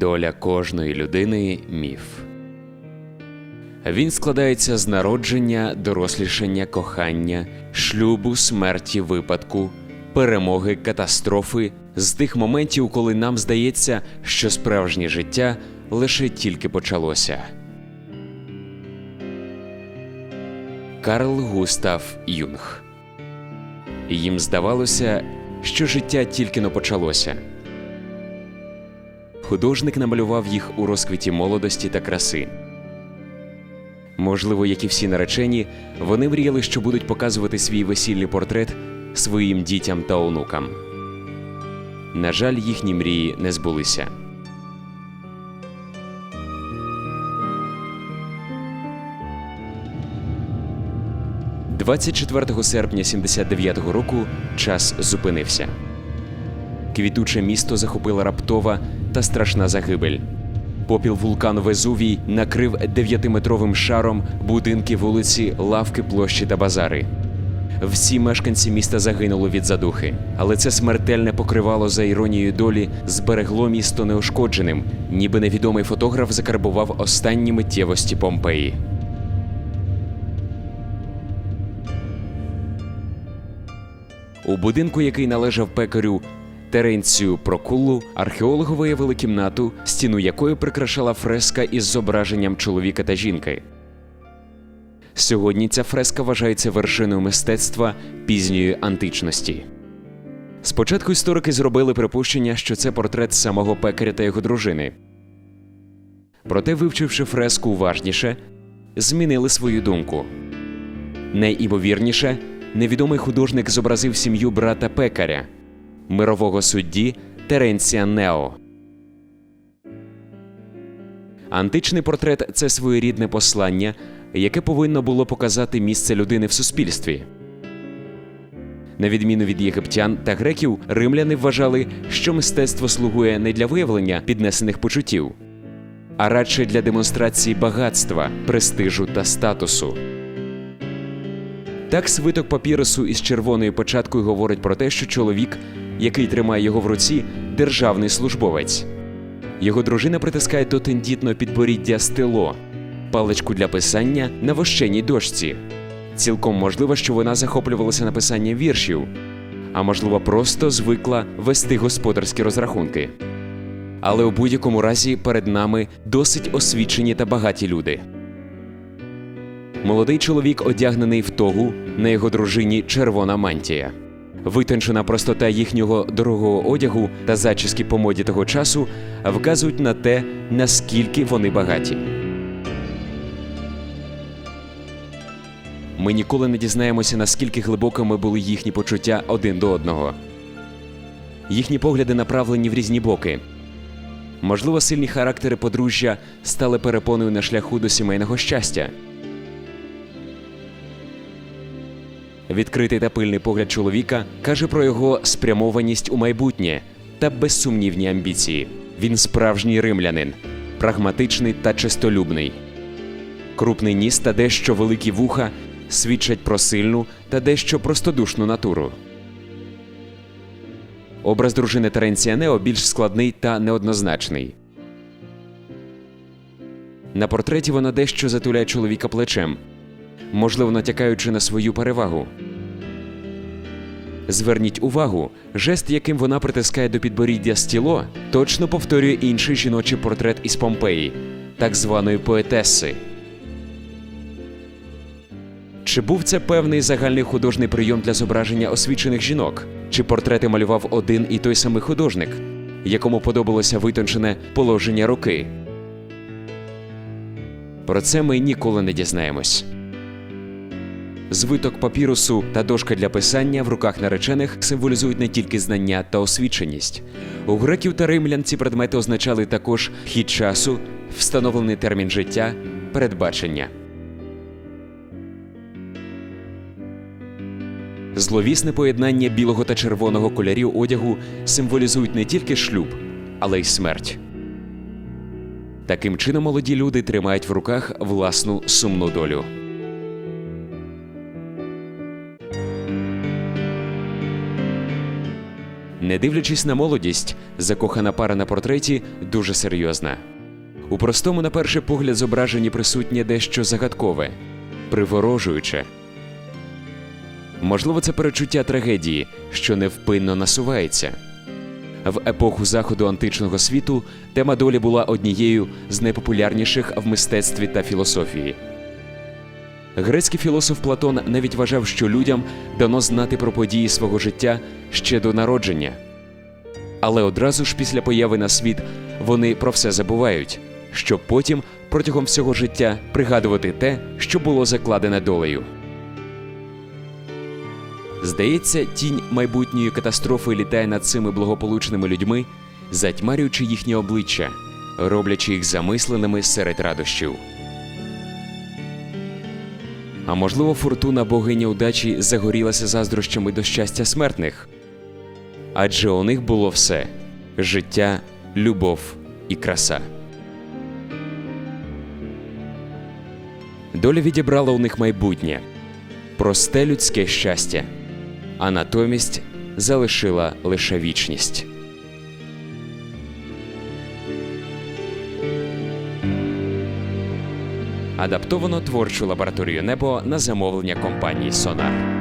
Доля кожної людини міф. Він складається з народження, дорослішання, кохання, шлюбу, смерті, випадку, перемоги, катастрофи, з тих моментів, коли нам здається, що справжнє життя лише тільки почалося. Карл Густав Юнг. Їм здавалося, що життя тільки но почалося. Художник намалював їх у розквіті молодості та краси. Можливо, як і всі наречені, вони мріяли, що будуть показувати свій весільний портрет своїм дітям та онукам. На жаль, їхні мрії не збулися. – 24 серпня 79-го року час зупинився. Квітуче місто захопила раптова та страшна загибель. Попіл вулкану Везувій накрив дев'ятиметровим шаром будинки, вулиці, лавки, площі та базари. Всі мешканці міста загинули від задухи, але це смертельне покривало за іронією долі зберегло місто неушкодженим, ніби невідомий фотограф закарбував останні миттєвості Помпеї. У будинку, який належав пекарю Теренцію Прокулу, археологи виявили кімнату, стіну якої прикрашала фреска із зображенням чоловіка та жінки. Сьогодні ця фреска вважається вершиною мистецтва пізньої античності. Спочатку історики зробили припущення, що це портрет самого пекаря та його дружини. Проте, вивчивши фреску уважніше, змінили свою думку. Найімовірніше, невідомий художник зобразив сім'ю брата пекаря, мирового судді Теренція Нео. Античний портрет це своєрідне послання, яке повинно було показати місце людини в суспільстві. На відміну від єгиптян та греків, римляни вважали, що мистецтво слугує не для виявлення піднесених почуттів, а радше для демонстрації багатства, престижу та статусу. Так свиток папірусу із червоною початкою говорить про те, що чоловік, який тримає його в руці, державний службовець. Його дружина притискає до тендітного підборіддя стело, паличку для писання на вощеній дошці. Цілком можливо, що вона захоплювалася написанням віршів, а можливо, просто звикла вести господарські розрахунки. Але у будь-якому разі перед нами досить освічені та багаті люди. Молодий чоловік одягнений в тогу, на його дружині червона мантія. Витончена простота їхнього дорогого одягу та зачіски по моді того часу вказують на те, наскільки вони багаті. Ми ніколи не дізнаємося, наскільки глибокими були їхні почуття один до одного. Їхні погляди направлені в різні боки. Можливо, сильні характери подружжя стали перепоною на шляху до сімейного щастя. Відкритий та пильний погляд чоловіка каже про його спрямованість у майбутнє та безсумнівні амбіції. Він справжній римлянин, прагматичний та чистолюбний. Крупний ніс та дещо великі вуха свідчать про сильну та дещо простодушну натуру. Образ дружини Теренція Нео більш складний та неоднозначний. На портреті вона дещо затуляє чоловіка плечем, можливо, натякаючи на свою перевагу. Зверніть увагу, жест, яким вона притискає до підборіддя стіло, точно повторює інший жіночий портрет із Помпеї, так званої поетеси. Чи був це певний загальний художній прийом для зображення освічених жінок? Чи портрети малював один і той самий художник, якому подобалося витончене положення руки? Про це ми ніколи не дізнаємось. Звиток папірусу та дошка для писання в руках наречених символізують не тільки знання та освіченість. У греків та римлян ці предмети означали також хід часу, встановлений термін життя, передбачення. Зловісне поєднання білого та червоного кольорів одягу символізують не тільки шлюб, але й смерть. Таким чином молоді люди тримають в руках власну сумну долю. Не дивлячись на молодість, закохана пара на портреті дуже серйозна. У простому, на перший погляд, зображенні присутнє дещо загадкове, приворожуюче. Можливо, це перечуття трагедії, що невпинно насувається. В епоху заходу античного світу тема долі була однією з найпопулярніших в мистецтві та філософії. Грецький філософ Платон навіть вважав, що людям дано знати про події свого життя ще до народження. Але одразу ж після появи на світ вони про все забувають, щоб потім протягом всього життя пригадувати те, що було закладене долею. Здається, тінь майбутньої катастрофи літає над цими благополучними людьми, затьмарюючи їхні обличчя, роблячи їх замисленими серед радощів. А можливо, фортуна богині удачі загорілася заздрощами до щастя смертних. Адже у них було все життя, любов і краса. Доля відібрала у них майбутнє, просте людське щастя, а натомість залишила лише вічність. Адаптовано творчу лабораторію небо на замовлення компанії Сонар.